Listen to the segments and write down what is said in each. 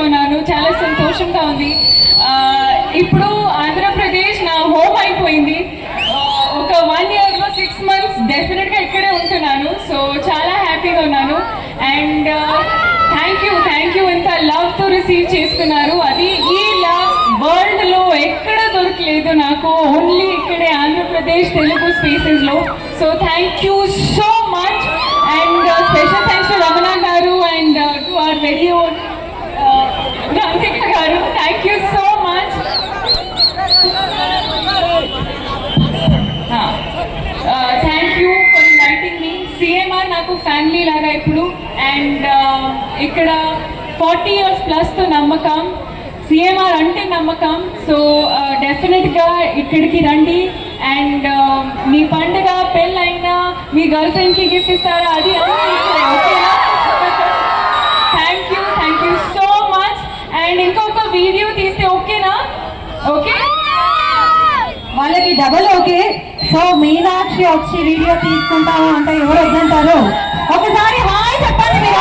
చాలా ఉన్నాను. చాలా సంతోషంగా ఉంది. ఇప్పుడు ఆంధ్రప్రదేశ్ నా హోమ్ అయిపోయింది. ఒక వన్ ఇయర్లో సిక్స్ మంత్స్ డెఫినెట్గా ఇక్కడే ఉంటున్నాను. సో చాలా హ్యాపీగా ఉన్నాను. And thank you thank you ఇంత లవ్తో రిసీవ్ చేసుకున్నారు. అది ఈ లవ్ వరల్డ్లో ఎక్కడ దొరకలేదు నాకు. ఓన్లీ ఇక్కడే ఆంధ్రప్రదేశ్ తెలుగు స్పేసెస్లో సో థ్యాంక్ యూ సో ఇక్కడ ఫార్టీ ఇయర్స్ ప్లస్ నమ్మకం సిఎంఆర్ అంటే నమ్మకం. సో డెఫినెట్గా ఇక్కడికి రండి. అండ్ మీ పండుగ పెళ్ళైనా మీ గర్ల్ ఫ్రెండ్కి గిఫ్ట్ ఇస్తారా? అది ఓకేనా? Thank you thank you so much. And ఇంకొక వీడియో తీస్తే ఓకేనా? ఓకే? వాళ్ళకి డబల్ ఓకే. సో మీనాక్షి వచ్చి వీడియో తీసుకుంటాము అంటే ఎవరు వద్దంటారు? ఒకసారి హాయ్ చెప్పండి మీరు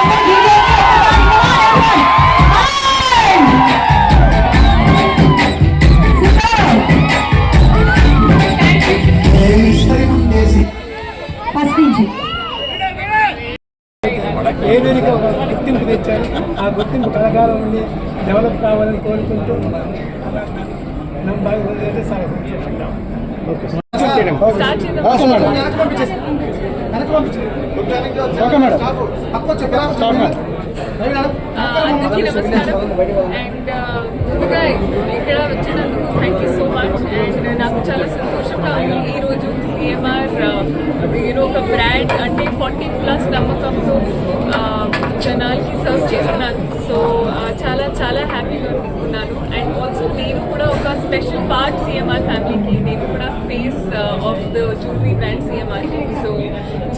ఏలూరికి ఒక గుర్తింపు తెచ్చారు. ఆ గుర్తింపు కలకాలం ఉండి డెవలప్ కావాలని కోరుకుంటూ. అందరికీ నమస్కారం. అండ్ ముందుగా ఇక్కడ వచ్చినందుకు thank you so much and నాకు చాలా సంతోషంగా ఉంది ఈరోజు సిఎంఆర్ నేను ఒక బ్రాండ్ అంటే ఫార్టీ ప్లస్ నమ్మకంతో జనాలకి సర్వ్ చేస్తున్నాను సో చాలా చాలా హ్యాపీగా ఉన్నాను. అండ్ ఆల్సో నేను కూడా ఒక స్పెషల్ పార్ట్ సిఎంఆర్ ఫ్యామిలీకి నేను కూడా face of the jewellery brand CMR so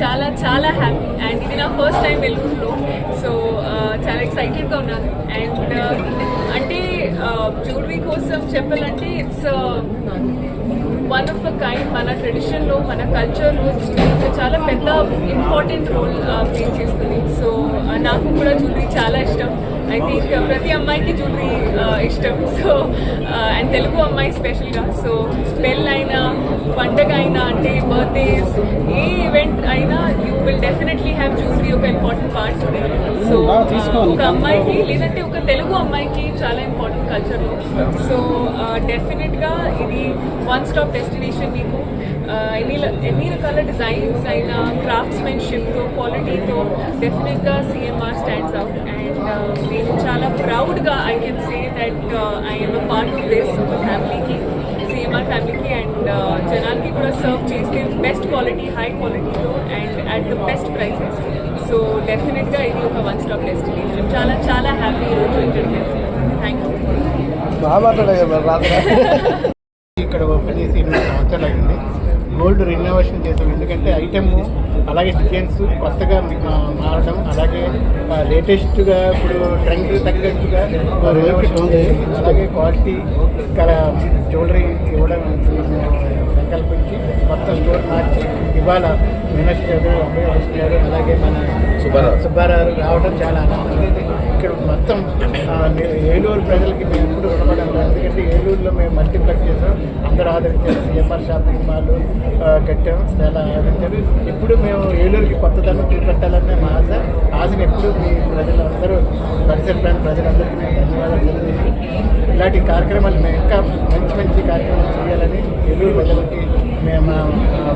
చాలా చాలా హ్యాపీ అండ్ ఇది నా ఫస్ట్ టైం వెలుగులో సో చాలా ఎక్సైటెడ్గా ఉన్నాను. అండ్ అంటే జ్యువెలరీ కోసం చెప్పాలంటే it's one of a kind మన ట్రెడిషన్లో మన కల్చర్లో చాలా పెద్ద ఇంపార్టెంట్ రోల్ ప్లే చేస్తుంది. సో నాకు కూడా జ్యువెలరీ చాలా ఇష్టం. ఐ థింక్ uh, ప్రతి అమ్మాయికి జ్యువెలరీ uh, ఇష్టం. సో అండ్ uh, తెలుగు అమ్మాయి స్పెషల్గా సో పెళ్ళైనా పండగ అయినా అంటే బర్త్డేస్ ఏ ఈవెంట్ అయినా you will definitely have jewellery ఒక ఇంపార్టెంట్ పార్ట్ సో ఒక అమ్మాయికి లేదంటే ఒక తెలుగు అమ్మాయికి చాలా ఇంపార్టెంట్ కల్చర్లో సో డెఫినెట్గా ఇది వన్ స్టాప్ డెస్టినేషన్ మీకు ఎన్ని ఎన్ని రకాల డిజైన్స్ అయినా క్రాఫ్ట్స్మెన్షిప్తో క్వాలిటీతో డెఫినెట్గా సిఎంఆర్ స్టాండ్స్ అవుట్ అండ్ నేను చాలా ప్రౌడ్గా I can say that I'm part of this ఫ్యామిలీకి సిఎంఆర్ ఫ్యామిలీకి అండ్ జనాలకి కూడా సర్వ్ చేస్తే బెస్ట్ క్వాలిటీ హై క్వాలిటీతో and at the best prices so డెఫినెట్గా ఇది ఒక వన్ స్టాప్ డెస్టినేషన్ చాలా చాలా హ్యాపీ ఈరోజు ఇక్కడికి థ్యాంక్ యూ ఇక్కడ ఓపెన్ చేసి ఎనిమిది సంవత్సరాలు అయింది. గోల్డ్ రినోవేషన్ చేసాం. ఎందుకంటే ఐటమ్ అలాగే డిజైన్స్ కొత్తగా మారడం అలాగే లేటెస్ట్గా ఇప్పుడు ట్రెండ్ తగ్గట్టుగా రినోవేషన్ ఉంది అలాగే క్వాలిటీ ఇక్కడ జ్యువెలరీ ఇవ్వడం సంకల్పించి కొత్త స్టోర్ మార్చి ఇవాళ మీనాక్షి గారు అభయ వస్తు గారు అలాగే మన సుబ్బారావు. సుబ్బారావు రావడం చాలా ఆనందం. ఇక్కడ మొత్తం ఏలూరు ప్రజలకి మేము ఎప్పుడు రుణపడి ఎందుకంటే ఏలూరులో మేము మల్టీప్లెక్స్ చేసాం. అందరూ ఆదరించారు. సిఎంఆర్ షాపింగ్ మాల్ కట్టాం చాలా ఆదరించారు. ఇప్పుడు మేము ఏలూరుకి కొత్త ధర్మం చూపెట్టాలనే మా ఆశ. ఆశను ఎప్పుడు మీ ప్రజలందరూ పరిసర ప్రాంత ప్రజలందరికీ మేము ధన్యవాదాలు తెలియజేసి ఇలాంటి కార్యక్రమాలు మేము ఇంకా మంచి మంచి కార్యక్రమాలు చేయాలని ఏలూరు ప్రజలకి మేము మా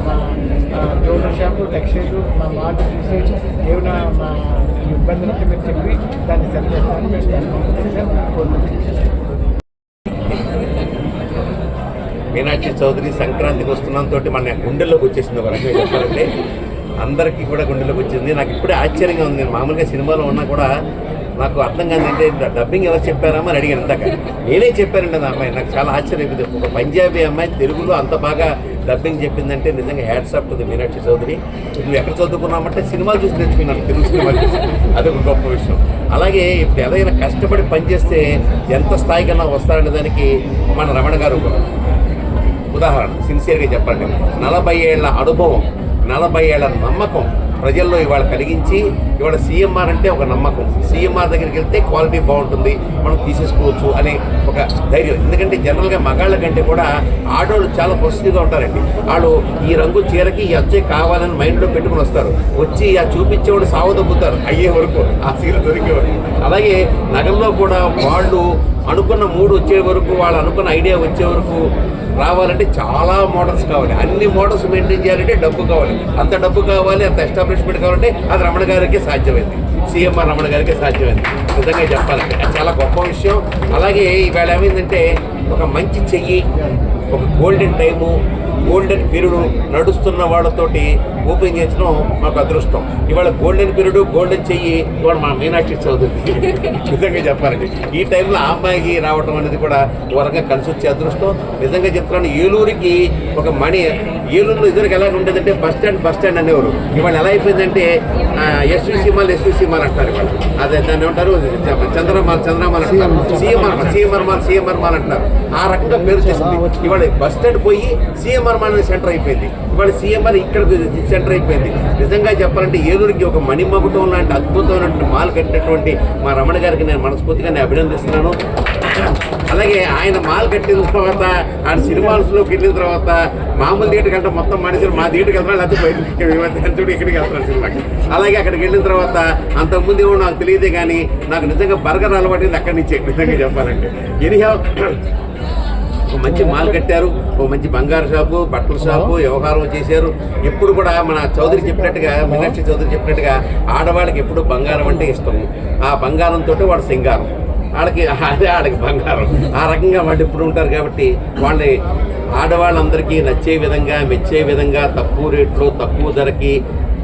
మా జ్యువెలరీ షాపు టెక్స్టైల్ మా మాట చూసి ఏమైనా మా ఇబ్బందులకి మీరు చెప్పి దాన్ని సరిచేస్తామని మేము మీనాక్షి చౌదరి సంక్రాంతికి వస్తున్నాం తోటి మన గుండెల్లోకి వచ్చేసింది ఒక రకంగా చెప్పాలంటే. అందరికీ కూడా గుండెలోకి వచ్చింది. నాకు ఇప్పుడే ఆశ్చర్యంగా ఉంది. నేను మామూలుగా సినిమాలో ఉన్నా కూడా నాకు అర్థం కాదు అంటే డబ్బింగ్ ఎవరు చెప్పారమ్మా అని అడిగాను ఇందాక. నేనే చెప్పానండి అమ్మాయి నాకు చాలా ఆశ్చర్యం. ఒక పంజాబీ అమ్మాయి తెలుగులో అంత బాగా డబ్బింగ్ చెప్పిందంటే నిజంగా hats off the Meenakshi Chaudhary. నువ్వు ఎక్కడ చదువుకున్నామంటే సినిమాలు చూసి నేర్చుకున్నాను తెలుగు సినిమాలు చూసి. అదొక గొప్ప విషయం. అలాగే ఇప్పుడు ఏదైనా కష్టపడి పనిచేస్తే ఎంత స్థాయికన్నా వస్తారనే దానికి మన రమణ గారు ఉదాహరణ సిన్సియర్గా చెప్పండి నలభై ఏళ్ళ అనుభవం నలభై ఏళ్ళ నమ్మకం ప్రజల్లో ఇవాళ కలిగించి ఇవాళ సీఎంఆర్ అంటే ఒక నమ్మకం. సీఎంఆర్ దగ్గరికి వెళ్తే క్వాలిటీ బాగుంటుంది మనం తీసేసుకోవచ్చు అనే ఒక ధైర్యం. ఎందుకంటే జనరల్గా మగాళ్ళ కంటే కూడా ఆడవాళ్ళు చాలా పొసిటివ్గా ఉంటారండి. వాళ్ళు ఈ రంగు చీరకి ఈ అచ్చే కావాలని మైండ్లో పెట్టుకుని వస్తారు. వచ్చి ఆ చూపించేవాడు సాగు దొబ్బుతారు అయ్యే వరకు ఆ చీర దొరికేవాడు. అలాగే నగల్లో కూడా వాళ్ళు అనుకున్న మూడు వచ్చే వరకు వాళ్ళు అనుకున్న ఐడియా వచ్చే వరకు రావాలంటే చాలా మోడల్స్ కావాలి. అన్ని మోడల్స్ మెయింటైన్ చేయాలంటే డబ్బు కావాలి. అంత డబ్బు కావాలి అంత ఎస్టాబ్లిష్మెంట్ కావాలంటే అది రమణ గారికి సాధ్యమైంది. సీఎంఆర్ రమణ గారికి సాధ్యమైంది. నిజంగా చెప్పాలంటే. అది చాలా గొప్ప విషయం. అలాగే ఈవేళ ఏమైందంటే ఒక మంచి చెయ్యి ఒక గోల్డెన్ టైము గోల్డెన్ పీరియడ్ నడుస్తున్న వాళ్ళతోటి ఓపెన్ చేయించడం మాకు అదృష్టం. ఇవాళ గోల్డెన్ పీరియడ్ గోల్డెన్ చెయ్యి ఇవాళ మా మీనాక్షి చదువుతుంది నిజంగా చెప్పాలంటే ఈ టైంలో ఆ అమ్మాయికి రావడం అనేది కూడా రకంగా కలిసి వచ్చే అదృష్టం. నిజంగా చెప్తున్నాను ఏలూరుకి ఒక మణి ఏలూరులో ఇద్దరికి ఎలా ఉండేదంటే బస్ స్టాండ్ బస్ స్టాండ్ అనేవారు. ఇవాళ ఎలా అయిపోయిందంటే ఎస్విసి మాల్ ఎస్విసి మాల్ అంటారు ఇవాళ. అదే దాన్ని ఏమంటారు? చంద్రమాల్ చంద్రమాల్ అంటారు. CMR mall CMR mall CMR mall అంటారు. ఆ రకంగా పేరు చేసింది ఇవాళ బస్ స్టాండ్ పోయి సీఎంఆర్ మాల్ సెంటర్ అయిపోయింది. ఇవాళ సీఎంఆర్ ఇక్కడ సెంటర్ అయిపోయింది నిజంగా చెప్పాలంటే ఏలూరుకి ఒక మణిమగుటం లాంటి అద్భుతమైనటువంటి మాల్ కట్టినటువంటి మా రమణ గారికి నేను మనస్ఫూర్తిగా నేను అభినందిస్తున్నాను. అలాగే ఆయన మాల్ కట్టిన తర్వాత ఆయన సినిమాల్స్లోకి వెళ్ళిన తర్వాత మామూలు థియేటర్ కంటే మొత్తం మనుషులు మా థియేటర్కి వెళ్తున్నాడు లేకపోతే బయటకి ఇక్కడికి వెళ్తున్నాడు సినిమాకి? అలాగే అక్కడికి వెళ్ళిన తర్వాత అంతకుముందు ఏమో నాకు తెలియదే కానీ నాకు నిజంగా బర్గర్ అలవాటు అక్కడి నుంచే నిజంగా చెప్పాలంటే. ఎనీహౌ ఒక మంచి మాల్ కట్టారు ఒక మంచి బంగారు షాపు బట్టల షాపు వ్యవహారం చేశారు. ఎప్పుడు కూడా మన చౌదరి చెప్పినట్టుగా మీనాక్షి చౌదరి చెప్పినట్టుగా ఆడవాళ్ళకి ఎప్పుడు బంగారం అంటే ఇష్టం. ఆ బంగారంతో వాడు సింగారం. ఆడకి అదే ఆడకి బంగారం. ఆ రకంగా వాళ్ళు ఎప్పుడు ఉంటారు కాబట్టి వాళ్ళని ఆడవాళ్ళందరికీ నచ్చే విధంగా మెచ్చే విధంగా తక్కువ రేట్లో తక్కువ ధరకి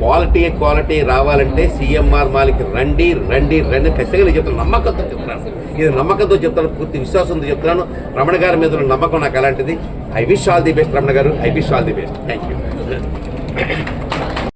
క్వాలిటీ క్వాలిటీ రావాలంటే సిఎంఆర్ మాలిక్ రండి రండి రండి. ఖచ్చితంగా నేను చెప్తాను నమ్మకంతో చెప్తున్నాను. ఇది నమ్మకంతో చెప్తాను పూర్తి విశ్వాసంతో చెప్తున్నాను. రమణ గారి మీద నమ్మకం నాకు అలాంటిది. I wish all the best Ramana గారు. I wish all the best. Thank you